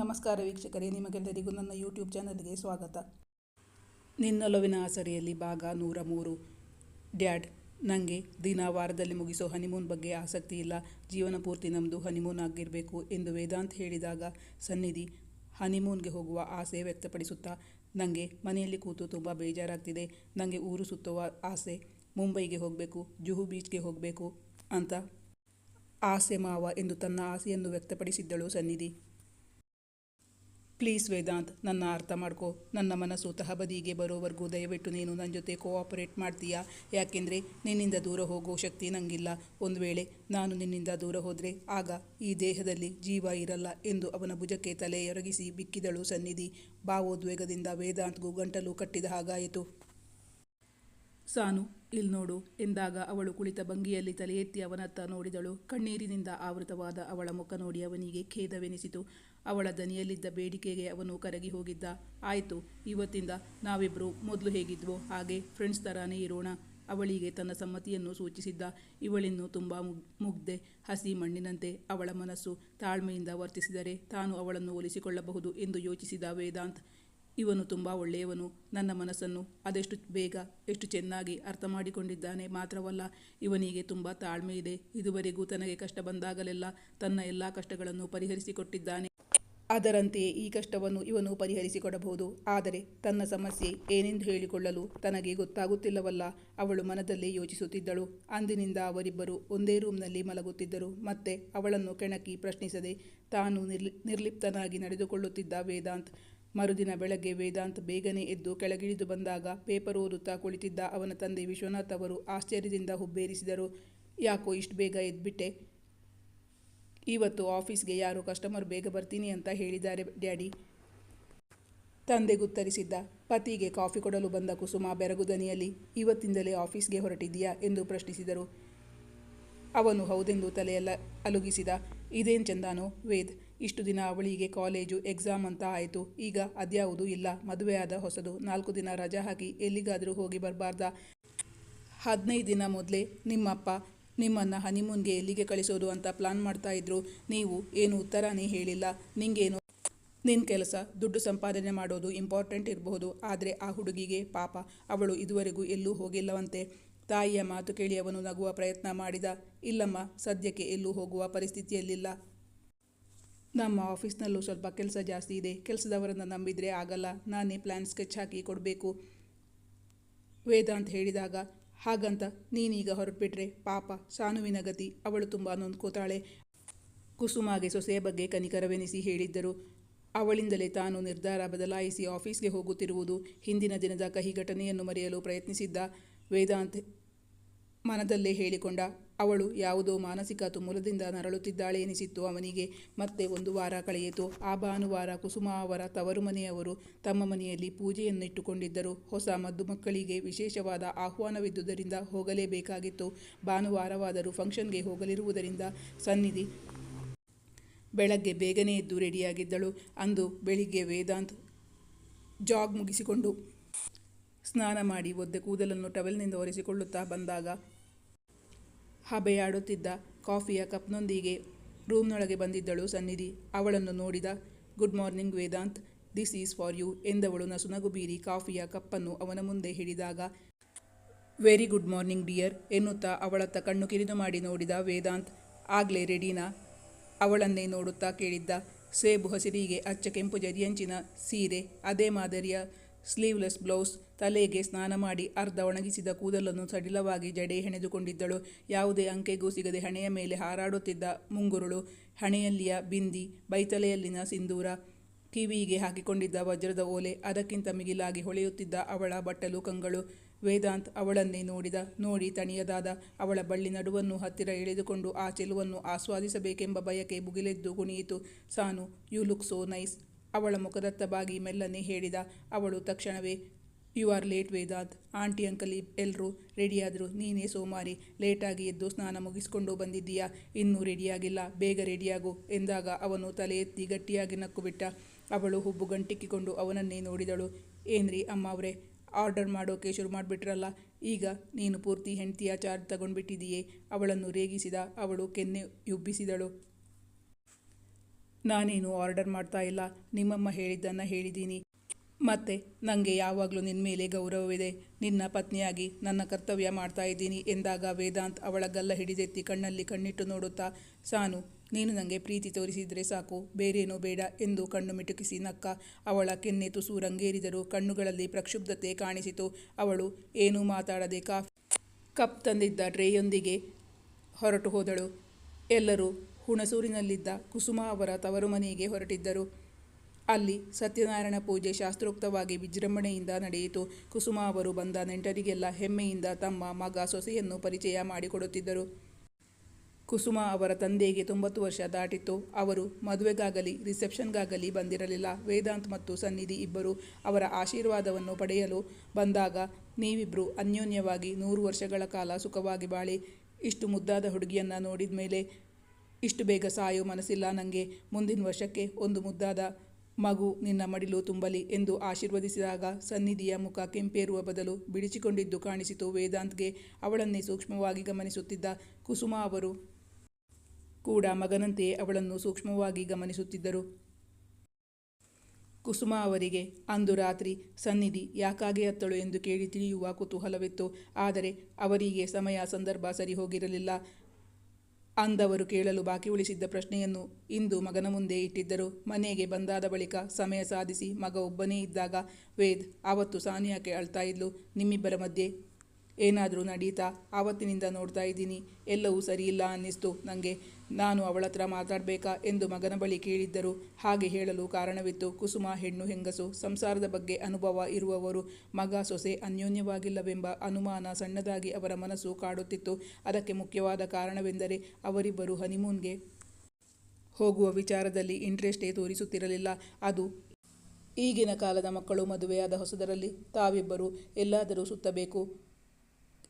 ನಮಸ್ಕಾರ ವೀಕ್ಷಕರೇ, ನಿಮಗೆಲ್ಲರಿಗೂ ನನ್ನ ಯೂಟ್ಯೂಬ್ ಚಾನಲ್ಗೆ ಸ್ವಾಗತ. ನಿನ್ನೊಲವಿನ ಆಸರೆಯಲ್ಲಿ ಭಾಗ ನೂರ ಮೂರು. ಡ್ಯಾಡ್ ನನಗೆ ದಿನ ವಾರದಲ್ಲಿ ಮುಗಿಸೋ ಹನಿಮೂನ್ ಬಗ್ಗೆ ಆಸಕ್ತಿ ಇಲ್ಲ. ಜೀವನ ಪೂರ್ತಿ ನಮ್ಮದು ಹನಿಮೂನ್ ಆಗಿರಬೇಕು ಎಂದು ವೇದಾಂತ್ ಹೇಳಿದಾಗ ಸನ್ನಿಧಿ ಹನಿಮೂನ್ಗೆ ಹೋಗುವ ಆಸೆ ವ್ಯಕ್ತಪಡಿಸುತ್ತಾ ನನಗೆ ಮನೆಯಲ್ಲಿ ಕೂತು ತುಂಬ ಬೇಜಾರಾಗ್ತಿದೆ. ನನಗೆ ಊರು ಸುತ್ತುವ ಆಸೆ, ಮುಂಬೈಗೆ ಹೋಗಬೇಕು, ಜುಹು ಬೀಚ್ಗೆ ಹೋಗಬೇಕು ಅಂತ ಆಸೆ ಮಾವ ಎಂದು ತನ್ನ ಆಸೆಯನ್ನು ವ್ಯಕ್ತಪಡಿಸಿದ್ದಳು ಸನ್ನಿಧಿ. ಪ್ಲೀಸ್ ವೇದಾಂತ್, ನನ್ನ ಅರ್ಥ ಮಾಡ್ಕೋ. ನನ್ನ ಮನಸ್ಸು ತಹಬದಿಗೆ ಬರೋವರೆಗೂ ದಯವಿಟ್ಟು ನೀನು ನನ್ನ ಜೊತೆ ಕೋಆಪರೇಟ್ ಮಾಡ್ತೀಯಾ? ಯಾಕೆಂದರೆ ನಿನ್ನಿಂದ ದೂರ ಹೋಗೋ ಶಕ್ತಿ ನನಗಿಲ್ಲ ಒಂದು ವೇಳೆ ನಾನು ನಿನ್ನಿಂದ ದೂರ ಹೋದರೆ ಆಗ ಈ ದೇಹದಲ್ಲಿ ಜೀವ ಇರಲ್ಲ ಎಂದು ಅವನ ಭುಜಕ್ಕೆ ತಲೆ ಎರಗಿಸಿ ಬಿಕ್ಕಿದಳು ಸನ್ನಿಧಿ. ಭಾವೋದ್ವೇಗದಿಂದ ವೇದಾಂತ್ಗೂ ಗಂಟಲು ಕಟ್ಟಿದ ಹಾಗಾಯಿತು. ಸಾನು ಇಲ್ ನೋಡು, ಎಂದಾಗ ಅವಳು ಕುಳಿತ ಭಂಗಿಯಲ್ಲಿ ತಲೆ ಎತ್ತಿ ಅವನತ್ತ ನೋಡಿದಳು. ಕಣ್ಣೀರಿನಿಂದ ಆವೃತವಾದ ಅವಳ ಮುಖ ನೋಡಿ ಅವನಿಗೆ ಖೇದವೆನಿಸಿತು. ಅವಳ ದನಿಯಲ್ಲಿದ್ದ ಬೇಡಿಕೆಗೆ ಅವನು ಕರಗಿ ಹೋಗಿದ್ದ. ಆಯಿತು, ಇವತ್ತಿಂದ ನಾವಿಬ್ಬರು ಮೊದಲು ಹೇಗಿದ್ವೋ ಹಾಗೆ ಫ್ರೆಂಡ್ಸ್ ಥರಾನೇ ಇರೋಣ. ಅವಳಿಗೆ ತನ್ನ ಸಮ್ಮತಿಯನ್ನು ಸೂಚಿಸಿದ್ದ. ಇವಳಿನ್ನು ತುಂಬ ಮುಗ್ ಮುಗ್ಧೆ ಹಸಿ ಮಣ್ಣಿನಂತೆ ಅವಳ ಮನಸ್ಸು ತಾಳ್ಮೆಯಿಂದ ವರ್ತಿಸಿದರೆ ತಾನು ಅವಳನ್ನು ಒಲಿಸಿಕೊಳ್ಳಬಹುದು ಎಂದು ಯೋಚಿಸಿದ ವೇದಾಂತ್. ಇವನು ತುಂಬ ಒಳ್ಳೆಯವನು, ನನ್ನ ಮನಸ್ಸನ್ನು ಅದೆಷ್ಟು ಬೇಗ, ಎಷ್ಟು ಚೆನ್ನಾಗಿ ಅರ್ಥ ಮಾಡಿಕೊಂಡಿದ್ದಾನೆ ಮಾತ್ರವಲ್ಲ, ಇವನಿಗೆ ತುಂಬ ತಾಳ್ಮೆ ಇದೆ. ಇದುವರೆಗೂ ತನಗೆ ಕಷ್ಟ ಬಂದಾಗಲೆಲ್ಲ ತನ್ನ ಎಲ್ಲ ಕಷ್ಟಗಳನ್ನು ಪರಿಹರಿಸಿಕೊಟ್ಟಿದ್ದಾನೆ. ಅದರಂತೆಯೇ ಈ ಕಷ್ಟವನ್ನು ಇವನು ಪರಿಹರಿಸಿಕೊಡಬಹುದು. ಆದರೆ ತನ್ನ ಸಮಸ್ಯೆ ಏನೆಂದು ಹೇಳಿಕೊಳ್ಳಲು ತನಗೆ ಗೊತ್ತಾಗುತ್ತಿಲ್ಲವಲ್ಲ. ಅವಳು ಮನದಲ್ಲಿ ಯೋಚಿಸುತ್ತಿದ್ದಳು. ಅಂದಿನಿಂದ ಅವರಿಬ್ಬರು ಒಂದೇ ರೂಮ್ನಲ್ಲಿ ಮಲಗುತ್ತಿದ್ದರು. ಮತ್ತೆ ಅವಳನ್ನು ಕೆಣಕಿ ಪ್ರಶ್ನಿಸದೆ ತಾನು ನಿರ್ಲಿ, ನಿರ್ಲಿಪ್ತನಾಗಿ ನಡೆದುಕೊಳ್ಳುತ್ತಿದ್ದ ವೇದಾಂತ್ ಮರುದಿನ ಬೆಳಗ್ಗೆ ವೇದಾಂತ್ ಬೇಗನೆ ಎದ್ದು ಕೆಳಗಿಳಿದು ಬಂದಾಗ ಪೇಪರ್ ಓದುತ್ತಾ ಕುಳಿತಿದ್ದ ಅವನ ತಂದೆ ವಿಶ್ವನಾಥ್ ಅವರು ಆಶ್ಚರ್ಯದಿಂದ ಹುಬ್ಬೇರಿಸಿದರು. ಯಾಕೋ ಇಷ್ಟು ಬೇಗ ಎದ್ಬಿಟ್ಟೆ? ಇವತ್ತು ಆಫೀಸ್ಗೆ ಯಾರು ಕಸ್ಟಮರ್ ಬೇಗ ಬರ್ತೀನಿ ಅಂತ ಹೇಳಿದ್ದಾರೆ ಡ್ಯಾಡಿ ತಂದೆ ಗುತ್ತರಿಸಿದ್ದ, ಪತಿಗೆ ಕಾಫಿ ಕೊಡಲು ಬಂದ ಕುಸುಮ ಬೆರಗು ದನಿಯಲ್ಲಿ, ಇವತ್ತಿಂದಲೇ ಆಫೀಸ್ಗೆ ಹೊರಟಿದ್ದೀಯಾ ಎಂದು ಪ್ರಶ್ನಿಸಿದರು. ಅವನು ಹೌದೆಂದು ತಲೆಯಲ್ಲ ಅಲುಗಿಸಿದ, ಇದೇನು ಚಂದಾನೋ, ವೇದ್ ಇಷ್ಟು ದಿನ ಅವಳಿಗೆ ಕಾಲೇಜು ಎಕ್ಸಾಮ್ ಅಂತ ಆಯಿತು. ಈಗ ಅದ್ಯಾವುದೂ ಇಲ್ಲ. ಮದುವೆಯಾದ ಹೊಸದು. ನಾಲ್ಕು ದಿನ ರಜಾ ಹಾಕಿ ಎಲ್ಲಿಗಾದರೂ ಹೋಗಿ ಬರಬಾರ್ದ? ಹದಿನೈದು ದಿನ ಮೊದಲೇ ನಿಮ್ಮಪ್ಪ ನಿಮ್ಮನ್ನು ಹನಿಮೂನ್ಗೆ ಎಲ್ಲಿಗೆ ಕಳಿಸೋದು ಅಂತ ಪ್ಲಾನ್ ಮಾಡ್ತಾ ಇದ್ರು. ನೀವು ಏನು ಉತ್ತರನೇ ಹೇಳಿಲ್ಲ. ನಿಂಗೇನು? ನಿನ್ನ ಕೆಲಸ ದುಡ್ಡು ಸಂಪಾದನೆ ಮಾಡೋದು ಇಂಪಾರ್ಟೆಂಟ್ ಇರಬಹುದು. ಆದರೆ ಆ ಹುಡುಗಿಗೆ ಪಾಪ. ಅವಳು ಇದುವರೆಗೂ ಎಲ್ಲೂ ಹೋಗಿಲ್ಲವಂತೆ. ತಾಯಿಯ ಮಾತು ಕೇಳಿ ಅವನು ನಗುವ ಪ್ರಯತ್ನ ಮಾಡಿದ. ಇಲ್ಲಮ್ಮ, ಸದ್ಯಕ್ಕೆ ಎಲ್ಲೂ ಹೋಗುವ ಪರಿಸ್ಥಿತಿಯಲ್ಲಿಲ್ಲ. ನಮ್ಮ ಆಫೀಸ್ನಲ್ಲೂ ಸ್ವಲ್ಪ ಕೆಲಸ ಜಾಸ್ತಿ ಇದೆ. ಕೆಲಸದವರನ್ನು ನಂಬಿದರೆ ಆಗಲ್ಲ. ನಾನೇ ಪ್ಲ್ಯಾನ್ ಸ್ಕೆಚ್ ಹಾಕಿ ಕೊಡಬೇಕು. ವೇದಾಂತ್ ಹೇಳಿದಾಗ, ಹಾಗಂತ ನೀನೀಗ ಹೊರಟ್ಬಿಟ್ರೆ ಪಾಪ, ಸಾನುವಿನ ಗತಿ, ಅವಳು ತುಂಬ ನೊಂದ್ಕೋತಾಳೆ. ಕುಸುಮಾಗೆ ಸೊಸೆಯ ಬಗ್ಗೆ ಕನಿಕರವೆನಿಸಿ ಹೇಳಿದ್ದರು. ಅವಳಿಂದಲೇ ತಾನು ನಿರ್ಧಾರ ಬದಲಾಯಿಸಿ ಆಫೀಸ್ಗೆ ಹೋಗುತ್ತಿರುವುದು ಹಿಂದಿನ ದಿನದ ಕಹಿ ಘಟನೆಯನ್ನು ಮರೆಯಲು ಪ್ರಯತ್ನಿಸಿದ್ದ ವೇದಾಂತ್ ಮನದಲ್ಲೇ ಹೇಳಿಕೊಂಡ ಅವಳು ಯಾವುದೋ ಮಾನಸಿಕ ತುಮುಲದಿಂದ ನರಳುತ್ತಿದ್ದಾಳೆ ಎನಿಸಿತ್ತು ಅವನಿಗೆ. ಮತ್ತೆ ಒಂದು ವಾರ ಕಳೆಯಿತು. ಆ ಭಾನುವಾರ ಕುಸುಮ ಅವರ ತವರು ಮನೆಯವರು ತಮ್ಮ ಮನೆಯಲ್ಲಿ ಪೂಜೆಯನ್ನಿಟ್ಟುಕೊಂಡಿದ್ದರು. ಹೊಸ ಮದ್ದು ಮಕ್ಕಳಿಗೆ ವಿಶೇಷವಾದ ಆಹ್ವಾನವಿದ್ದುದರಿಂದ ಹೋಗಲೇಬೇಕಾಗಿತ್ತು. ಭಾನುವಾರವಾದರೂ ಫಂಕ್ಷನ್ಗೆ ಹೋಗಲಿರುವುದರಿಂದ ಸನ್ನಿಧಿ ಬೆಳಗ್ಗೆ ಬೇಗನೆ ಎದ್ದು ರೆಡಿಯಾಗಿದ್ದಳು. ಅಂದು ಬೆಳಿಗ್ಗೆ ವೇದಾಂತ್ ಜಾಗ್ ಮುಗಿಸಿಕೊಂಡು ಸ್ನಾನ ಮಾಡಿ ಒದ್ದೆ ಕೂದಲನ್ನು ಟವೆಲ್ನಿಂದ ಒರೆಸಿಕೊಳ್ಳುತ್ತಾ ಬಂದಾಗ ಹಬೆಯಾಡುತ್ತಿದ್ದ ಕಾಫಿಯ ಕಪ್ನೊಂದಿಗೆ ರೂಮ್ನೊಳಗೆ ಬಂದಿದ್ದಳು ಸನ್ನಿಧಿ. ಅವಳನ್ನು ನೋಡಿದ, good morning Vedant, this is for you ಎಂದವಳು ನಸುನಗು ಬೀರಿ ಕಾಫಿಯ ಕಪ್ಪನ್ನು ಅವನ ಮುಂದೆ ಹಿಡಿದಾಗ, ವೆರಿ ಗುಡ್ ಮಾರ್ನಿಂಗ್ ಡಿಯರ್ ಎನ್ನುತ್ತಾ ಅವಳತ್ತ ಕಣ್ಣು ಕಿರಿದು ಮಾಡಿ ನೋಡಿದ ವೇದಾಂತ್, ಆಗ್ಲೇ ರೆಡಿನಾ? ಅವಳನ್ನೇ ನೋಡುತ್ತಾ ಕೇಳಿದ್ದ, ಸೇಬು ಹಸಿರಿಗೆ ಅಚ್ಚ ಕೆಂಪು ಜರಿಯಂಚಿನ ಸೀರೆ, ಅದೇ ಮಾದರಿಯ ಸ್ಲೀವ್ಲೆಸ್ ಬ್ಲೌಸ್ ತಲೆಗೆ ಸ್ನಾನ ಮಾಡಿ ಅರ್ಧ ಒಣಗಿಸಿದ ಕೂದಲನ್ನು ಸಡಿಲವಾಗಿ ಜಡೆ ಹೆಣೆದುಕೊಂಡಿದ್ದಳು. ಯಾವುದೇ ಅಂಕೆಗೂ ಸಿಗದೆ ಹಣೆಯ ಮೇಲೆ ಹಾರಾಡುತ್ತಿದ್ದ ಮುಂಗುರುಳು, ಹಣೆಯಲ್ಲಿಯ ಬಿಂದಿ, ಬೈತಲೆಯಲ್ಲಿನ ಸಿಂಧೂರ ಕಿವಿಗೆ ಹಾಕಿಕೊಂಡಿದ್ದ ವಜ್ರದ ಓಲೆ, ಅದಕ್ಕಿಂತ ಮಿಗಿಲಾಗಿ ಹೊಳೆಯುತ್ತಿದ್ದ ಅವಳ ಬಟ್ಟಲು ಕಂಗಳು. ವೇದಾಂತ್ ಅವಳನ್ನೇ ನೋಡಿದ. ನೋಡಿ ತಣಿಯದಾದ. ಅವಳ ಬಳ್ಳಿ ನಡುವನ್ನು ಹತ್ತಿರ ಎಳೆದುಕೊಂಡು ಆ ಚೆಲುವನ್ನು ಆಸ್ವಾದಿಸಬೇಕೆಂಬ ಬಯಕೆ ಬುಗಿಲೆದ್ದು ಕುಣಿಯಿತು Sanu, you look so nice. ಅವಳ ಮುಖದತ್ತ ಬಾಗಿ ಮೆಲ್ಲನೆ ಹೇಳಿದ. ಅವಳು ತಕ್ಷಣವೇ you are late Vedant aunty uncle ಎಲ್ಲರೂ ರೆಡಿಯಾದರು ನೀನೇ ಸೋಮಾರಿ. ಲೇಟಾಗಿ ಎದ್ದು ಸ್ನಾನ ಮುಗಿಸ್ಕೊಂಡು ಬಂದಿದ್ದೀಯಾ? ಇನ್ನೂ ರೆಡಿಯಾಗಿಲ್ಲ ಬೇಗ ರೆಡಿಯಾಗು ಎಂದಾಗ ಅವನು ತಲೆ ಎತ್ತಿ ಗಟ್ಟಿಯಾಗಿ ನಕ್ಕುಬಿಟ್ಟ. ಅವಳು ಹುಬ್ಬು ಗಂಟಿಕ್ಕಿಕೊಂಡು ಅವನನ್ನೇ ನೋಡಿದಳು. ಏನ್ರಿ ಅಮ್ಮ ಅವರೇ ಆರ್ಡರ್ ಮಾಡೋಕೆ ಶುರು ಮಾಡಿಬಿಟ್ರಲ್ಲ? ಈಗ ನೀನು ಪೂರ್ತಿ ಹೆಂಡತಿಯ ಚಾರ್ಜ್ ತಗೊಂಡ್ಬಿಟ್ಟಿದೀಯೇ ಅವಳನ್ನು ರೇಗಿಸಿದ ಅವಳು ಕೆನ್ನೆ ಯುಬ್ಬಿಸಿದಳು ನಾನೇನು ಆರ್ಡರ್ ಮಾಡ್ತಾ ಇಲ್ಲ. ನಿಮ್ಮಮ್ಮ ಹೇಳಿದ್ದನ್ನು ಹೇಳಿದ್ದೀನಿ. ಮತ್ತೆ ನನಗೆ ಯಾವಾಗಲೂ ನಿನ್ನ ಮೇಲೆ ಗೌರವವಿದೆ. ನಿನ್ನ ಪತ್ನಿಯಾಗಿ ನನ್ನ ಕರ್ತವ್ಯ ಮಾಡ್ತಾ ಇದ್ದೀನಿ ಎಂದಾಗ ವೇದಾಂತ್ ಅವಳ ಗಲ್ಲ ಹಿಡಿದೆತ್ತಿ ಕಣ್ಣಲ್ಲಿ ಕಣ್ಣಿಟ್ಟು ನೋಡುತ್ತಾ, ಸಾನು, ನೀನು ನನಗೆ ಪ್ರೀತಿ ತೋರಿಸಿದರೆ ಸಾಕು, ಬೇರೇನೂ ಬೇಡ ಎಂದು ಕಣ್ಣು ಮಿಟುಕಿಸಿ ನಕ್ಕ. ಅವಳ ಕೆನ್ನೆ ತುಸು ರಂಗೇರಿದರು ಕಣ್ಣುಗಳಲ್ಲಿ ಪ್ರಕ್ಷುಬ್ಧತೆ ಕಾಣಿಸಿತು. ಅವಳು, ಏನೂ ಮಾತಾಡದೆ ಕಾಫಿ ಕಪ್ ತಂದಿದ್ದ ಟ್ರೇಯೊಂದಿಗೆ ಹೊರಟು ಹೋದಳು. ಎಲ್ಲರೂ ಹುಣಸೂರಿನಲ್ಲಿದ್ದ ಕುಸುಮ ಅವರ ತವರು ಮನೆಗೆ ಹೊರಟಿದ್ದರು. ಅಲ್ಲಿ ಸತ್ಯನಾರಾಯಣ ಪೂಜೆ ಶಾಸ್ತ್ರೋಕ್ತವಾಗಿ ವಿಜೃಂಭಣೆಯಿಂದ ನಡೆಯಿತು. ಕುಸುಮ ಅವರು ಬಂದ ನೆಂಟರಿಗೆಲ್ಲ ಹೆಮ್ಮೆಯಿಂದ ತಮ್ಮ ಮಗ ಸೊಸೆಯನ್ನು ಪರಿಚಯ ಮಾಡಿಕೊಡುತ್ತಿದ್ದರು. ಕುಸುಮ ಅವರ ತಂದೆಗೆ ತೊಂಬತ್ತು ವರ್ಷ ದಾಟಿತ್ತು. ಅವರು ಮದುವೆಗಾಗಲಿ, ರಿಸೆಪ್ಷನ್ಗಾಗಲಿ ಬಂದಿರಲಿಲ್ಲ. ವೇದಾಂತ್ ಮತ್ತು ಸನ್ನಿಧಿ ಇಬ್ಬರು ಅವರ ಆಶೀರ್ವಾದವನ್ನು ಪಡೆಯಲು ಬಂದಾಗ ನೀವಿಬ್ಬರು ಅನ್ಯೋನ್ಯವಾಗಿ ನೂರು ವರ್ಷಗಳ ಕಾಲ ಸುಖವಾಗಿ ಬಾಳಿ. ಇಷ್ಟು ಮುದ್ದಾದ ಹುಡುಗಿಯನ್ನು ನೋಡಿದ ಮೇಲೆ ಇಷ್ಟು ಬೇಗ ಸಾಯೋ ಮನಸ್ಸಿಲ್ಲ ನನಗೆ ಮುಂದಿನ ವರ್ಷಕ್ಕೆ ಒಂದು ಮುದ್ದಾದ ಮಗು ನಿನ್ನ ಮಡಿಲು ತುಂಬಲಿ ಎಂದು ಆಶೀರ್ವದಿಸಿದಾಗ ಸನ್ನಿಧಿಯ ಮುಖ ಕೆಂಪೇರುವ ಬದಲು ಬಿಡಿಸಿಕೊಂಡಿದ್ದು ಕಾಣಿಸಿತು. ವೇದಾಂತ್ಗೆ ಅವಳನ್ನೇ ಸೂಕ್ಷ್ಮವಾಗಿ ಗಮನಿಸುತ್ತಿದ್ದ ಕುಸುಮ ಅವರು ಕೂಡ ಮಗನಂತೆಯೇ ಅವಳನ್ನು ಸೂಕ್ಷ್ಮವಾಗಿ ಗಮನಿಸುತ್ತಿದ್ದರು. ಕುಸುಮ ಅವರಿಗೆ, ಅಂದು ರಾತ್ರಿ ಸನ್ನಿಧಿ ಯಾಕಾಗೆ ಅತ್ತಳು ಎಂದು ಕೇಳಿ ತಿಳಿಯುವ ಕುತೂಹಲವಿತ್ತು. ಆದರೆ ಅವರಿಗೆ ಸಮಯ, ಸಂದರ್ಭ ಸರಿ ಹೋಗಿರಲಿಲ್ಲ ಅಂದವರು ಕೇಳಲು ಬಾಕಿ ಉಳಿಸಿದ್ದ ಪ್ರಶ್ನೆಯನ್ನು ಇಂದು ಮಗನ ಮುಂದೆ ಇಟ್ಟಿದ್ದರು. ಮನೆಗೆ ಬಂದಾದ ಬಳಿಕ ಸಮಯ ಸಾಧಿಸಿ ಮಗ ಒಬ್ಬನೇ ಇದ್ದಾಗ ವೇದ್ ಆವತ್ತು ಸಾನಿಯಾಕೆ ಅಳ್ತಾ ಇದ್ಲು. ನಿಮ್ಮಿಬ್ಬರ ಮಧ್ಯೆ ಏನಾದರೂ ನಡೀತಾ, ಆವತ್ತಿನಿಂದ ನೋಡ್ತಾ ಇದ್ದೀನಿ. ಎಲ್ಲವೂ ಸರಿಯಿಲ್ಲ ಅನ್ನಿಸ್ತು. ನನಗೆ ನಾನು ಅವಳ ಹತ್ರ ಮಾತಾಡಬೇಕಾ ಎಂದು ಮಗನ ಬಳಿ ಕೇಳಿದ್ದರು. ಹಾಗೆ ಹೇಳಲು ಕಾರಣವಿತ್ತು. ಕುಸುಮ, ಹೆಣ್ಣು, ಹೆಂಗಸು, ಸಂಸಾರದ ಬಗ್ಗೆ ಅನುಭವ ಇರುವವರು. ಮಗ ಸೊಸೆ ಅನ್ಯೋನ್ಯವಾಗಿಲ್ಲವೆಂಬ ಅನುಮಾನ ಸಣ್ಣದಾಗಿ ಅವರ ಮನಸ್ಸು ಕಾಡುತ್ತಿತ್ತು. ಅದಕ್ಕೆ ಮುಖ್ಯವಾದ ಕಾರಣವೆಂದರೆ, ಅವರಿಬ್ಬರು ಹನಿಮೂನ್ಗೆ ಹೋಗುವ ವಿಚಾರದಲ್ಲಿ ಇಂಟ್ರೆಸ್ಟೇ ತೋರಿಸುತ್ತಿರಲಿಲ್ಲ. ಅದು ಈಗಿನ ಕಾಲದ ಮಕ್ಕಳು ಮದುವೆಯಾದ ಹೊಸದರಲ್ಲಿ ತಾವಿಬ್ಬರು, ಎಲ್ಲಾದರೂ ಸುತ್ತಬೇಕು.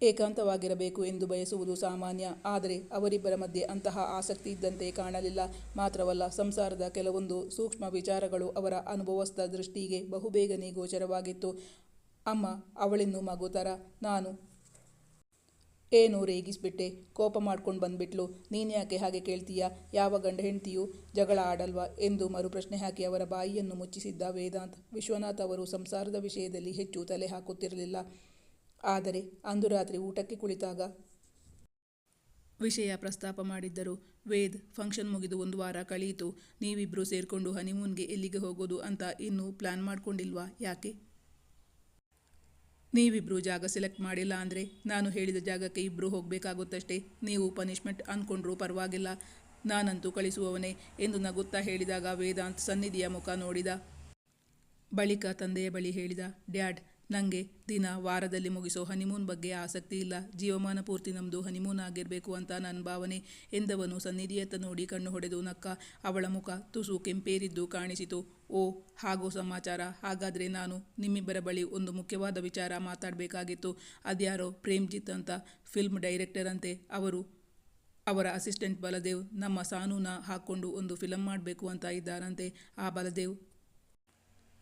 ಏಕಾಂತವಾಗಿರಬೇಕು ಎಂದು ಬಯಸುವುದು ಸಾಮಾನ್ಯ. ಆದರೆ ಅವರಿಬ್ಬರ ಮಧ್ಯೆ ಅಂತಹ ಆಸಕ್ತಿ ಇದ್ದಂತೆ ಕಾಣಲಿಲ್ಲ. ಮಾತ್ರವಲ್ಲ, ಸಂಸಾರದ ಕೆಲವೊಂದು ಸೂಕ್ಷ್ಮ ವಿಚಾರಗಳು ಅವರ ಅನುಭವಸ್ಥ ದೃಷ್ಟಿಗೆ ಬಹುಬೇಗನೆ ಗೋಚರವಾಗಿತ್ತು. ಅಮ್ಮ ಅವಳಿನ್ನು ಮಗು ಥರ ನಾನು ಏನು ರೇಗಿಸ್ಬಿಟ್ಟೆ, ಕೋಪ ಮಾಡ್ಕೊಂಡು ಬಂದ್ಬಿಟ್ಲು. ನೀನ್ಯಾಕೆ ಹಾಗೆ ಕೇಳ್ತೀಯಾ? ಯಾವ ಗಂಡ ಹೆಂಡತಿಯು ಜಗಳ ಆಡಲ್ವಾ? ಎಂದು ಮರುಪ್ರಶ್ನೆ ಹಾಕಿ ಅವರ ಬಾಯಿಯನ್ನು ಮುಚ್ಚಿಸಿದ್ದ ವೇದಾಂತ್. ವಿಶ್ವನಾಥ್ ಅವರು ಸಂಸಾರದ ವಿಷಯದಲ್ಲಿ ಹೆಚ್ಚು ತಲೆ ಹಾಕುತ್ತಿರಲಿಲ್ಲ. ಆದರೆ ಅಂದು ರಾತ್ರಿ ಊಟಕ್ಕೆ ಕುಳಿತಾಗ. ವಿಷಯ ಪ್ರಸ್ತಾಪ ಮಾಡಿದ್ದರು. ವೇದ್, ಫಂಕ್ಷನ್ ಮುಗಿದು ಒಂದು ವಾರ ಕಳೆಯಿತು ನೀವಿಬ್ಬರು ಸೇರಿಕೊಂಡು ಹನಿಮೂನ್ಗೆ ಎಲ್ಲಿಗೆ ಹೋಗೋದು ಅಂತ ಇನ್ನೂ ಪ್ಲಾನ್ ಮಾಡ್ಕೊಂಡಿಲ್ವಾ? ಯಾಕೆ? ನೀವಿಬ್ಬರು ಜಾಗ ಸೆಲೆಕ್ಟ್ ಮಾಡಿಲ್ಲ ಅಂದರೆ ನಾನು ಹೇಳಿದ ಜಾಗಕ್ಕೆ ಇಬ್ಬರು ಹೋಗಬೇಕಾಗುತ್ತಷ್ಟೇ. ನೀವು ಪನಿಷ್ಮೆಂಟ್ ಅಂದ್ಕೊಂಡ್ರೂ ಪರವಾಗಿಲ್ಲ. ನಾನಂತೂ ಕಳಿಸುವವನೇ ಎಂದು ನಗುತ್ತಾ ಹೇಳಿದಾಗ ವೇದಾಂತ್ ಸನ್ನಿಧಿಯ ಮುಖ ನೋಡಿದ. ಬಳಿಕ ತಂದೆಯ ಬಳಿ ಹೇಳಿದ, ಡ್ಯಾಡ್ ನನಗೆ ದಿನ, ವಾರದಲ್ಲಿ ಮುಗಿಸೋ ಹನಿಮೂನ್ ಬಗ್ಗೆ ಆಸಕ್ತಿ ಇಲ್ಲ. ಜೀವಮಾನ ಪೂರ್ತಿ ನಮ್ಮದು ಹನಿಮೂನ್ ಆಗಿರಬೇಕು ಅಂತ ನನ್ನ ಭಾವನೆ ಎಂದವನು ಸನ್ನಿಧಿಯತ್ತ ನೋಡಿ ಕಣ್ಣು ಹೊಡೆದು ನಕ್ಕ ಅವಳ ಮುಖ ತುಸು ಕೆಂಪೇರಿದ್ದು ಕಾಣಿಸಿತು. ಓ, ಹಾಗೋ ಸಮಾಚಾರ. ಹಾಗಾದರೆ ನಾನು ನಿಮ್ಮಿಬ್ಬರ ಬಳಿ ಒಂದು ಮುಖ್ಯವಾದ ವಿಚಾರ ಮಾತಾಡಬೇಕಾಗಿತ್ತು. ಅದ್ಯಾರೋ ಪ್ರೇಮ್ಜಿತ್ ಅಂತ ಫಿಲ್ಮ್ ಡೈರೆಕ್ಟರ್ ಅಂತೆ. ಅವರು, ಅವರ ಅಸಿಸ್ಟೆಂಟ್ ಬಲದೇವ್ ನಮ್ಮ ಸಾನೂನ ಹಾಕ್ಕೊಂಡು ಒಂದು ಫಿಲಮ್ ಮಾಡಬೇಕು ಅಂತ ಇದ್ದಾರಂತೆ. ಆ ಬಲದೇವ್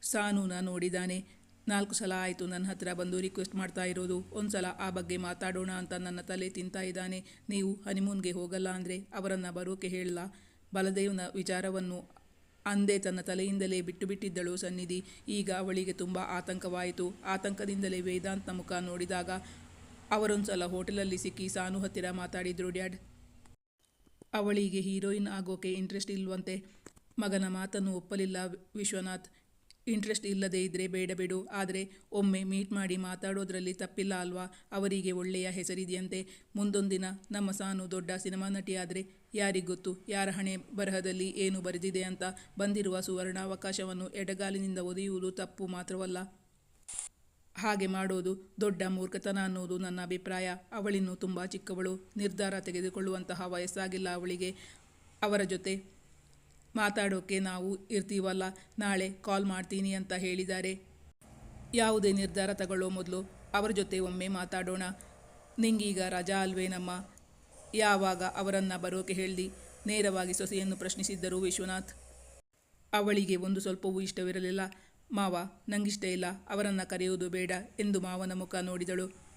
ಸಾನೂನ ನೋಡಿದಾನೆ. ನಾಲ್ಕು ಸಲ ಆಯಿತು, ನನ್ನ ಹತ್ರ ಬಂದು ರಿಕ್ವೆಸ್ಟ್ ಮಾಡ್ತಾ ಇರೋದು. ಒಂದು ಸಲ ಆ ಬಗ್ಗೆ ಮಾತಾಡೋಣ ಅಂತ ನನ್ನ ತಲೆ ತಿಂತಾ ಇದ್ದಾನೆ. ನೀವು ಹನಿಮೂನ್ಗೆ ಹೋಗಲ್ಲ ಅಂದರೆ ಅವರನ್ನು ಬರೋಕೆ ಹೇಳಲ್ಲ ಬಲದೇವ್ನ ವಿಚಾರವನ್ನು ಅಂದೇ ತನ್ನ ತಲೆಯಿಂದಲೇ ಬಿಟ್ಟು ಬಿಟ್ಟಿದ್ದಳು ಸನ್ನಿಧಿ. ಈಗ ಅವಳಿಗೆ ತುಂಬ ಆತಂಕವಾಯಿತು. ಆತಂಕದಿಂದಲೇ ವೇದಾಂತ ಮುಖ ನೋಡಿದಾಗ ಅವರೊಂದು ಸಲ ಹೋಟೆಲಲ್ಲಿ ಸಿಕ್ಕಿ ಸಾನು ಹತ್ತಿರ ಮಾತಾಡಿದ್ರು, ಡ್ಯಾಡ್, ಅವಳಿಗೆ ಹೀರೋಯಿನ್ ಆಗೋಕೆ ಇಂಟ್ರೆಸ್ಟ್ ಇಲ್ವಂತೆ. ಮಗನ ಮಾತನ್ನು ಒಪ್ಪಲಿಲ್ಲ ವಿಶ್ವನಾಥ್. ಇಂಟ್ರೆಸ್ಟ್ ಇಲ್ಲದೇ ಇದ್ದರೆ ಬೇಡ ಬಿಡು. ಆದರೆ ಒಮ್ಮೆ ಮೀಟ್ ಮಾಡಿ ಮಾತಾಡೋದ್ರಲ್ಲಿ ತಪ್ಪಿಲ್ಲ ಅಲ್ವಾ? ಅವರಿಗೆ ಒಳ್ಳೆಯ ಹೆಸರಿದೆಯಂತೆ. ಮುಂದೊಂದಿನ ನಮ್ಮ ಸಾನು ದೊಡ್ಡ ಸಿನಿಮಾ ನಟಿಯಾದರೆ ಯಾರಿಗೊತ್ತು ಯಾರ ಹಣೆ ಬರಹದಲ್ಲಿ ಏನು ಬರೆದಿದೆ ಅಂತ? ಬಂದಿರುವ ಸುವರ್ಣಾವಕಾಶವನ್ನು ಎಡಗಾಲಿನಿಂದ ಒದೆಯುವುದು ತಪ್ಪು ಮಾತ್ರವಲ್ಲ. ಹಾಗೆ ಮಾಡೋದು ದೊಡ್ಡ ಮೂರ್ಖತನ ಅನ್ನೋದು ನನ್ನ ಅಭಿಪ್ರಾಯ. ಅವಳಿನ್ನೂ ತುಂಬ ಚಿಕ್ಕವಳು. ನಿರ್ಧಾರ ತೆಗೆದುಕೊಳ್ಳುವಂತಹ ವಯಸ್ಸಾಗಿಲ್ಲ ಅವಳಿಗೆ. ಅವರ ಜೊತೆ ಮಾತಾಡೋಕ್ಕೆ ನಾವು ಇರ್ತೀವಲ್ಲ, ನಾಳೆ ಕಾಲ್ ಮಾಡ್ತೀನಿ ಅಂತ ಹೇಳಿದ್ದಾರೆ. ಯಾವುದೇ ನಿರ್ಧಾರ ತಗೊಳ್ಳೋ ಮೊದಲು ಅವರ ಜೊತೆ ಒಮ್ಮೆ ಮಾತಾಡೋಣ. ನಿಂಗೀಗ ರಜಾ ಅಲ್ವೇನಮ್ಮ ಯಾವಾಗ ಅವರನ್ನು ಬರೋಕೆ ಹೇಳಿ ನೇರವಾಗಿ ಸೊಸೆಯನ್ನು ಪ್ರಶ್ನಿಸಿದ್ದರು ವಿಶ್ವನಾಥ್. ಅವಳಿಗೆ ಒಂದು ಸ್ವಲ್ಪವೂ ಇಷ್ಟವಿರಲಿಲ್ಲ. ಮಾವ, ನಂಗಿಷ್ಟ ಇಲ್ಲ, ಅವರನ್ನು ಕರೆಯುವುದು ಬೇಡ ಎಂದು ಮಾವನ ಮುಖ ನೋಡಿದಳು.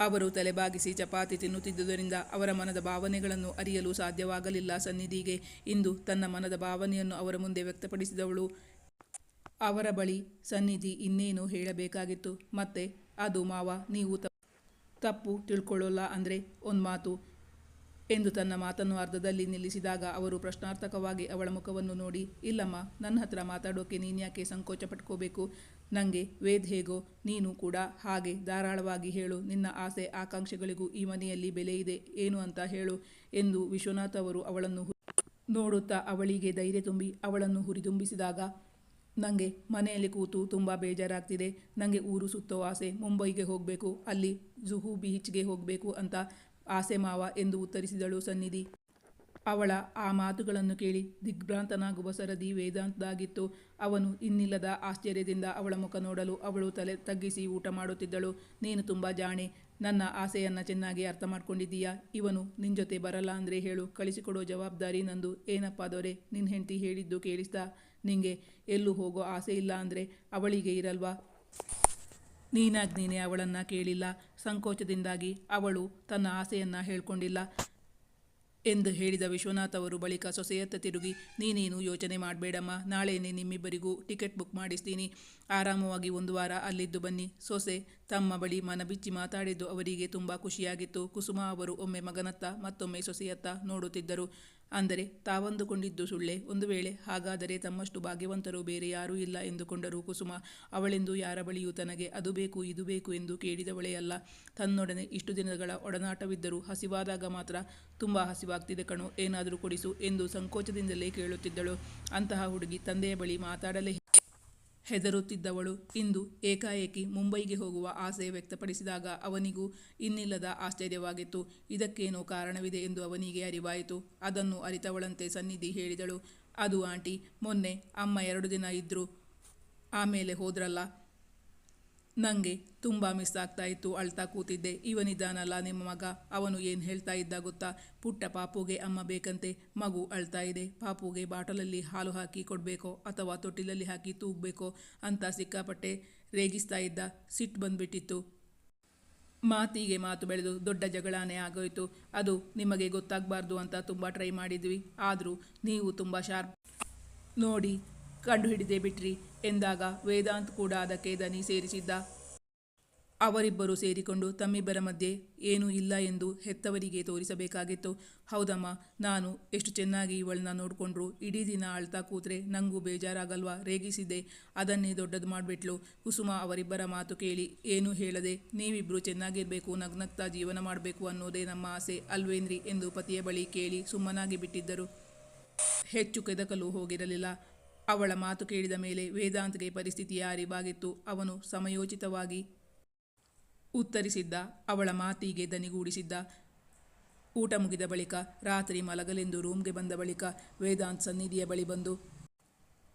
ಅವರು ತಲೆಬಾಗಿಸಿ ಚಪಾತಿ ತಿನ್ನುತ್ತಿದ್ದುದರಿಂದ ಅವರ ಮನದ ಭಾವನೆಗಳನ್ನು ಅರಿಯಲು ಸಾಧ್ಯವಾಗಲಿಲ್ಲ ಸನ್ನಿಧಿಗೆ. ಇಂದು ತನ್ನ ಮನದ ಭಾವನೆಯನ್ನು ಅವರ ಮುಂದೆ ವ್ಯಕ್ತಪಡಿಸಿದವಳು. ಅವರ ಬಳಿ ಸನ್ನಿಧಿ ಇನ್ನೇನು ಹೇಳಬೇಕಾಗಿತ್ತು? ಮತ್ತೆ, ಅದು ಮಾವ, ನೀವು ತಪ್ಪು ತಿಳ್ಕೊಳ್ಳೋಲ್ಲ ಅಂದರೆ ಒಂದು ಮಾತು. ಎಂದು ತನ್ನ ಮಾತನ್ನು ಅರ್ಧದಲ್ಲಿ ನಿಲ್ಲಿಸಿದಾಗ ಅವರು ಪ್ರಶ್ನಾರ್ಥಕವಾಗಿ ಅವಳ ಮುಖವನ್ನು ನೋಡಿ, ಇಲ್ಲಮ್ಮ, ನನ್ನ ಹತ್ರ ಮಾತಾಡೋಕೆ ನೀನ್ಯಾಕೆ ಸಂಕೋಚ ಪಟ್ಕೋಬೇಕು ನನಗೆ ವೇದ್ ಹೇಗೋ, ನೀನು ಕೂಡ ಹಾಗೆ ಧಾರಾಳವಾಗಿ ಹೇಳು, ನಿನ್ನ ಆಸೆ ಆಕಾಂಕ್ಷೆಗಳಿಗೂ ಈ ಮನೆಯಲ್ಲಿ ಬೆಲೆ ಇದೆ, ಏನು ಅಂತ ಹೇಳು ಎಂದು ವಿಶ್ವನಾಥ್ ಅವರು ಅವಳನ್ನು ನೋಡುತ್ತಾ ಅವಳಿಗೆ ಧೈರ್ಯ ತುಂಬಿ ಅವಳನ್ನು ಹುರಿದುಂಬಿಸಿದಾಗ ನನಗೆ ಮನೆಯಲ್ಲಿ ಕೂತು ತುಂಬ ಬೇಜಾರಾಗ್ತಿದೆ ನನಗೆ ಊರು ಸುತ್ತೋ ಆಸೆ, ಮುಂಬೈಗೆ ಹೋಗಬೇಕು, ಅಲ್ಲಿ ಜುಹು ಬೀಚ್ಗೆ ಹೋಗಬೇಕು ಅಂತ ಆಸೆ ಮಾವ ಎಂದು ಉತ್ತರಿಸಿದಳು ಸನ್ನಿಧಿ. ಅವಳ ಆ ಮಾತುಗಳನ್ನು ಕೇಳಿ ದಿಗ್ಭ್ರಾಂತನಾಗುವ ಸರದಿ ವೇದಾಂತದಾಗಿತ್ತು. ಅವನು ಇನ್ನಿಲ್ಲದ ಆಶ್ಚರ್ಯದಿಂದ ಅವಳ ಮುಖ ನೋಡಲು ಅವಳು ತಲೆ ತಗ್ಗಿಸಿ ಊಟ ಮಾಡುತ್ತಿದ್ದಳು. ನೀನು ತುಂಬ ಜಾಣೆ. ನನ್ನ ಆಸೆಯನ್ನು ಚೆನ್ನಾಗಿ ಅರ್ಥ ಮಾಡ್ಕೊಂಡಿದ್ದೀಯಾ? ಇವನು ನಿನ್ನ ಜೊತೆ ಬರಲ್ಲ ಅಂದರೆ ಹೇಳು. ಕಳಿಸಿಕೊಡೋ ಜವಾಬ್ದಾರಿ ನಂದು. ಏನಪ್ಪ ದೊರೆ? ನಿನ್ನ ಹೆಂಡತಿ ಹೇಳಿದ್ದು ಕೇಳಿಸ್ತಾ? ನಿಂಗೆ ಎಲ್ಲೂ ಹೋಗೋ ಆಸೆ ಇಲ್ಲ ಅಂದರೆ ಅವಳಿಗೆ ಇರಲ್ವಾ? ನೀನಾಗ್ ನೀನೇ ಅವಳನ್ನು ಕೇಳಿಲ್ಲ. ಸಂಕೋಚದಿಂದಾಗಿ ಅವಳು ತನ್ನ ಆಸೆಯನ್ನು ಹೇಳ್ಕೊಂಡಿಲ್ಲ ಎಂದು ಹೇಳಿದ ವಿಶ್ವನಾಥ್ ಅವರು ಬಳಿಕ ಸೊಸೆಯತ್ತ ತಿರುಗಿ, ನೀನೇನು ಯೋಚನೆ ಮಾಡಬೇಡಮ್ಮ. ನಾಳೆನೇ ನಿಮ್ಮಿಬ್ಬರಿಗೂ ಟಿಕೆಟ್ ಬುಕ್ ಮಾಡಿಸ್ತೀನಿ. ಆರಾಮವಾಗಿ ಒಂದು ವಾರ ಅಲ್ಲಿದ್ದು ಬನ್ನಿ. ಸೊಸೆ ತಮ್ಮ ಬಳಿ ಮನಬಿಚ್ಚಿ ಮಾತಾಡಿದ್ದು ಅವರಿಗೆ ತುಂಬ ಖುಷಿಯಾಗಿತ್ತು. ಕುಸುಮ ಅವರು ಒಮ್ಮೆ ಮಗನತ್ತ ಮತ್ತೊಮ್ಮೆ ಸೊಸೆಯತ್ತ ನೋಡುತ್ತಿದ್ದರು. ಅಂದರೆ ತಾವಂದುಕೊಂಡಿದ್ದು ಸುಳ್ಳೆ? ಒಂದು ವೇಳೆ ಹಾಗಾದರೆ ತಮ್ಮಷ್ಟು ಭಾಗ್ಯವಂತರು ಬೇರೆ ಯಾರೂ ಇಲ್ಲ ಎಂದುಕೊಂಡರು ಕುಸುಮ. ಅವಳೆಂದು ಯಾರ ಬಳಿಯೂ ತನಗೆ ಅದು ಬೇಕು, ಇದು ಬೇಕು ಎಂದು ಕೇಳಿದವಳೇ ಅಲ್ಲ. ತನ್ನೊಡನೆ ಇಷ್ಟು ದಿನಗಳ ಒಡನಾಟವಿದ್ದರೂ ಹಸಿವಾದಾಗ ಮಾತ್ರ ತುಂಬ ಹಸಿವಾಗ್ತಿದೆ ಕಣೋ, ಏನಾದರೂ ಕೊಡಿಸು ಎಂದು ಸಂಕೋಚದಿಂದಲೇ ಕೇಳುತ್ತಿದ್ದಳು. ಅಂತಹ ಹುಡುಗಿ ತಂದೆಯ ಬಳಿ ಮಾತಾಡಲೇ ಹೆದರುತ್ತಿದ್ದವಳು. ಇಂದು ಏಕಾಏಕಿ ಮುಂಬೈಗೆ ಹೋಗುವ ಆಸೆ ವ್ಯಕ್ತಪಡಿಸಿದಾಗ ಅವನಿಗೂ ಇನ್ನಿಲ್ಲದ ಆಶ್ಚರ್ಯವಾಗಿತ್ತು. ಇದಕ್ಕೇನೋ ಕಾರಣವಿದೆ ಎಂದು ಅವನಿಗೆ ಅರಿವಾಯಿತು. ಅದನ್ನು ಅರಿತವಳಂತೆ ಸನ್ನಿಧಿ ಹೇಳಿದಳು. ಅದು ಆಂಟಿ, ಮೊನ್ನೆ ಅಮ್ಮ ಎರಡು ದಿನ ಇದ್ದರು ಆಮೇಲೆ ಹೋದ್ರಲ್ಲ. ನನಗೆ ತುಂಬ ಮಿಸ್ ಆಗ್ತಾ ಇತ್ತು ಅಳ್ತಾ ಕೂತಿದ್ದೆ. ಇವನಿದ್ದಾನಲ್ಲ ನಿಮ್ಮ ಮಗ. ಅವನು ಏನು ಹೇಳ್ತಾ ಇದ್ದ ಗೊತ್ತಾ? ಪುಟ್ಟ ಪಾಪುಗೆ ಅಮ್ಮ ಬೇಕಂತೆ. ಮಗು ಅಳ್ತಾ ಇದೆ. ಪಾಪುಗೆ ಬಾಟಲಲ್ಲಿ ಹಾಲು ಹಾಕಿ ಕೊಡಬೇಕೋ ಅಥವಾ ತೊಟ್ಟಿಲಲ್ಲಿ ಹಾಕಿ ತೂಗಬೇಕೋ ಅಂತ ಸಿಕ್ಕಾಪಟ್ಟೆ ರೇಗಿಸ್ತಾ ಇದ್ದ. ಸಿಟ್ಟು ಬಂದ್ಬಿಟ್ಟಿತ್ತು. ಮಾತಿಗೆ ಮಾತು ಬೆಳೆದು ದೊಡ್ಡ ಜಗಳಾನೇ ಆಗೋಯಿತು. ಅದು ನಿಮಗೆ ಗೊತ್ತಾಗಬಾರ್ದು ಅಂತ ತುಂಬ ಟ್ರೈ ಮಾಡಿದ್ವಿ. ಆದರೂ ನೀವು ತುಂಬ ಶಾರ್ಪ್ ನೋಡಿ ಕಂಡುಹಿಡಿದೇ ಬಿಟ್ರಿ ಎಂದಾಗ ವೇದಾಂತ್ ಕೂಡ ಅದಕ್ಕೆ ದನಿ ಸೇರಿಸಿದ್ದ. ಅವರಿಬ್ಬರು ಸೇರಿಕೊಂಡು ತಮ್ಮಿಬ್ಬರ ಮಧ್ಯೆ ಏನೂ ಇಲ್ಲ ಎಂದು ಹೆತ್ತವರಿಗೆ ತೋರಿಸಬೇಕಾಗಿತ್ತು. ಹೌದಮ್ಮ, ನಾನು ಎಷ್ಟು ಚೆನ್ನಾಗಿ ಇವಳನ್ನ ನೋಡಿಕೊಂಡ್ರು. ಇಡೀ ದಿನ ಅಳ್ತಾ ಕೂತ್ರೆ ನಂಗೂ ಬೇಜಾರಾಗಲ್ವಾ? ರೇಗಿಸಿದ್ದೆ. ಅದನ್ನೇ ದೊಡ್ಡದು ಮಾಡಿಬಿಟ್ಲು. ಕುಸುಮ ಅವರಿಬ್ಬರ ಮಾತು ಕೇಳಿ ಏನೂ ಹೇಳದೆ ನೀವಿಬ್ಬರು ಚೆನ್ನಾಗಿರಬೇಕು, ನಗ್ನಗ್ತಾ ಜೀವನ ಮಾಡಬೇಕು ಅನ್ನೋದೇ ನಮ್ಮ ಆಸೆ ಅಲ್ವೇನ್ರಿ ಎಂದು ಪತಿಯ ಬಳಿ ಕೇಳಿ ಸುಮ್ಮನಾಗಿ ಬಿಟ್ಟಿದ್ದರು. ಹೆಚ್ಚು ಕೆದಕಲು ಹೋಗಿರಲಿಲ್ಲ. ಅವಳ ಮಾತು ಕೇಳಿದ ಮೇಲೆ ವೇದಾಂತ್ಗೆ ಪರಿಸ್ಥಿತಿಯ ಅರಿವಾಗಿತ್ತು ಅವನು ಸಮಯೋಚಿತವಾಗಿ ಉತ್ತರಿಸಿದ್ದ, ಅವಳ ಮಾತಿಗೆ ದನಿಗೂಡಿಸಿದ್ದ. ಊಟ ಮುಗಿದ ಬಳಿಕ, ರಾತ್ರಿ ಮಲಗಲೆಂದು ರೂಮ್ಗೆ ಬಂದ ಬಳಿಕ ವೇದಾಂತ್ ಸನ್ನಿಧಿಯ ಬಳಿ ಬಂದು,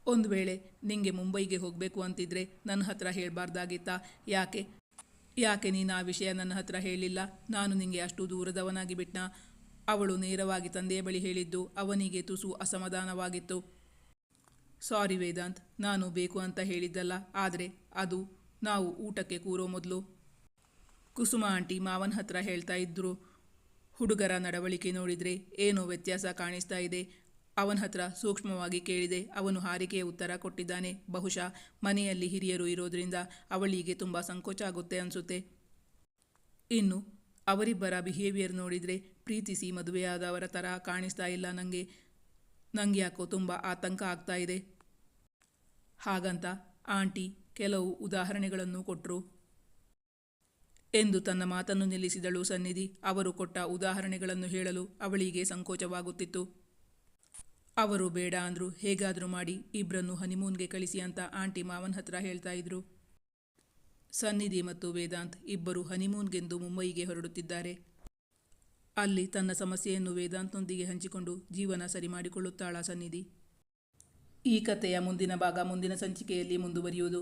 ಒಂದು ವೇಳೆ ನಿಂಗೆ ಮುಂಬೈಗೆ ಹೋಗಬೇಕು ಅಂತಿದ್ರೆ ನನ್ನ ಹತ್ರ ಹೇಳಬಾರ್ದಾಗಿತ್ತಾ? ಯಾಕೆ? ಯಾಕೆ ನೀನು ಆ ವಿಷಯ ನನ್ನ ಹತ್ರ ಹೇಳಿಲ್ಲ? ನಾನು ನಿಂಗೆ ಅಷ್ಟು ದೂರದವನಾಗಿ ಬಿಟ್ನಾ ಅವಳು ನೇರವಾಗಿ ತಂದೆಯ ಬಳಿ ಹೇಳಿದ್ದು, ಅವನಿಗೆ ತುಸು ಅಸಮಾಧಾನವಾಗಿತ್ತು. ಸಾರಿ ವೇದಾಂತ್ ನಾನು ಬೇಕು ಅಂತ ಹೇಳಿದ್ದಲ್ಲ, ಆದರೆ ಅದು ನಾವು ಊಟಕ್ಕೆ ಕೂರೋ ಮೊದಲು. ಕುಸುಮ ಆಂಟಿ ಮಾವನ ಹತ್ರ ಹೇಳ್ತಾ ಇದ್ದರು ಹುಡುಗರ ನಡವಳಿಕೆ ನೋಡಿದರೆ ಏನೋ ವ್ಯತ್ಯಾಸ ಕಾಣಿಸ್ತಾ ಇದೆ. ಅವನ ಹತ್ರ ಸೂಕ್ಷ್ಮವಾಗಿ ಕೇಳಿದೆ, ಅವನು ಹಾರಿಕೆಯ ಉತ್ತರ ಕೊಟ್ಟಿದ್ದಾನೆ. ಬಹುಶಃ ಮನೆಯಲ್ಲಿ ಹಿರಿಯರು ಇರೋದ್ರಿಂದ ಅವಳಿಗೆ ತುಂಬ ಸಂಕೋಚ ಆಗುತ್ತೆ ಅನಿಸುತ್ತೆ. ಇನ್ನು ಅವರಿಬ್ಬರ ಬಿಹೇವಿಯರ್ ನೋಡಿದರೆ ಪ್ರೀತಿಸಿ ಮದುವೆಯಾದವರ ಥರ ಕಾಣಿಸ್ತಾ ಇಲ್ಲ ನನಗೆ ನಂಗೆ ಯಾಕೋ ತುಂಬ ಆತಂಕ ಆಗ್ತಾ ಇದೆ. ಹಾಗಂತ ಆಂಟಿ ಕೆಲವು ಉದಾಹರಣೆಗಳನ್ನು ಕೊಟ್ಟರು ಎಂದು ತನ್ನ ಮಾತನ್ನು ನಿಲ್ಲಿಸಿದಳು ಸನ್ನಿಧಿ. ಅವರು ಕೊಟ್ಟ ಉದಾಹರಣೆಗಳನ್ನು ಹೇಳಲು ಅವಳಿಗೆ ಸಂಕೋಚವಾಗುತ್ತಿತ್ತು. ಅವರು ಬೇಡ ಅಂದ್ರು, ಹೇಗಾದರೂ ಮಾಡಿ ಇಬ್ಬರನ್ನು ಹನಿಮೂನ್ಗೆ ಕಳಿಸಿ ಅಂತ ಆಂಟಿ ಮಾವನ್ ಹತ್ರ ಹೇಳ್ತಾ ಇದ್ರು. ಸನ್ನಿಧಿ ಮತ್ತು ವೇದಾಂತ್ ಇಬ್ಬರು ಹನಿಮೂನ್ಗೆಂದು ಮುಂಬಯಿಗೆ ಹೊರಡುತ್ತಿದ್ದಾರೆ. ಅಲ್ಲಿ ತನ್ನ ಸಮಸ್ಯೆಯನ್ನು ವೇದಾಂತ್ನೊಂದಿಗೆ ಹಂಚಿಕೊಂಡು ಜೀವನ ಸರಿ ಮಾಡಿಕೊಳ್ಳುತ್ತಾಳ ಸನ್ನಿಧಿ. ಈ ಕಥೆಯ ಮುಂದಿನ ಭಾಗ ಮುಂದಿನ ಸಂಚಿಕೆಯಲ್ಲಿ ಮುಂದುವರಿಯುವುದು.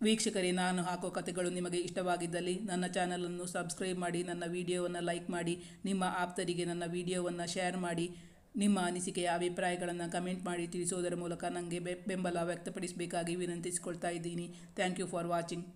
ವೀಕ್ಷಕರೇ, ನಾನು ಹಾಕೋ ಕಥೆಗಳು ನಿಮಗೆ ಇಷ್ಟವಾಗಿದ್ದಲ್ಲಿ ನನ್ನ ಚಾನಲನ್ನು ಸಬ್ಸ್ಕ್ರೈಬ್ ಮಾಡಿ, ನನ್ನ ವಿಡಿಯೋವನ್ನು ಲೈಕ್ ಮಾಡಿ, ನಿಮ್ಮ ಆಪ್ತರಿಗೆ ನನ್ನ ವಿಡಿಯೋವನ್ನು ಶೇರ್ ಮಾಡಿ, ನಿಮ್ಮ ಅನಿಸಿಕೆಯ ಅಭಿಪ್ರಾಯಗಳನ್ನು ಕಮೆಂಟ್ ಮಾಡಿ ತಿಳಿಸೋದರ ಮೂಲಕ ನನಗೆ ಬೆಂಬಲ ವ್ಯಕ್ತಪಡಿಸಬೇಕಾಗಿ ವಿನಂತಿಸಿಕೊಳ್ತಾ ಇದ್ದೀನಿ. Thank you for watching.